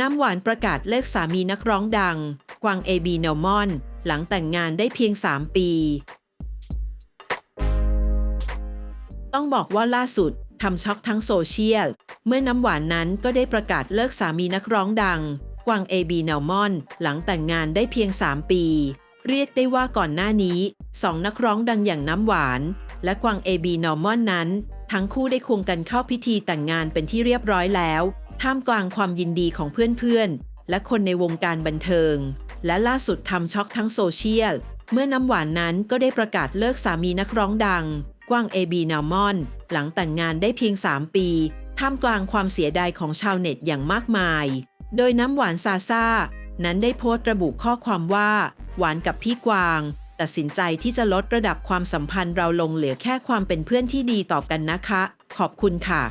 น้ำหวานประกาศเลิกสามีนักร้องดัง กวางเอบีเนลมอน หลังแต่งงานได้เพียง 3 ปี ต้องบอกว่าล่าสุดทำช็อกทั้งโซเชียล เมื่อน้ำหวานนั้นก็ได้ประกาศเลิกสามีนักร้องดัง กวางเอบีเนลมอน หลังแต่งงานได้เพียง 3 ปี เรียกได้ว่าก่อนหน้านี้สองนักร้องดังอย่างน้ำหวาน และกวางเอบีเนลมอนนั้น ทั้งคู่ได้ควงกันเข้าพิธีแต่งงานเป็นที่เรียบร้อยแล้ว ท่ามกลางความยินดีของเพื่อนๆ และคนในวงการบันเทิง และล่าสุดทำช็อกทั้งโซเชียล เมื่อน้ำหวานนั้นก็ได้ประกาศเลิกสามีนักร้องดัง กวางเอบีนามอน หลังแต่งงานได้เพียง 3 ปี ท่ามกลางความเสียดายของชาวเน็ตอย่างมากมาย โดยน้ำหวานซาซานั้นได้โพสต์ระบุข้อความว่า หวานกับพี่กวางตัดสินใจที่จะลดระดับความสัมพันธ์เราลงเหลือแค่ความเป็นเพื่อนที่ดีต่อกันนะคะ ขอบคุณค่ะ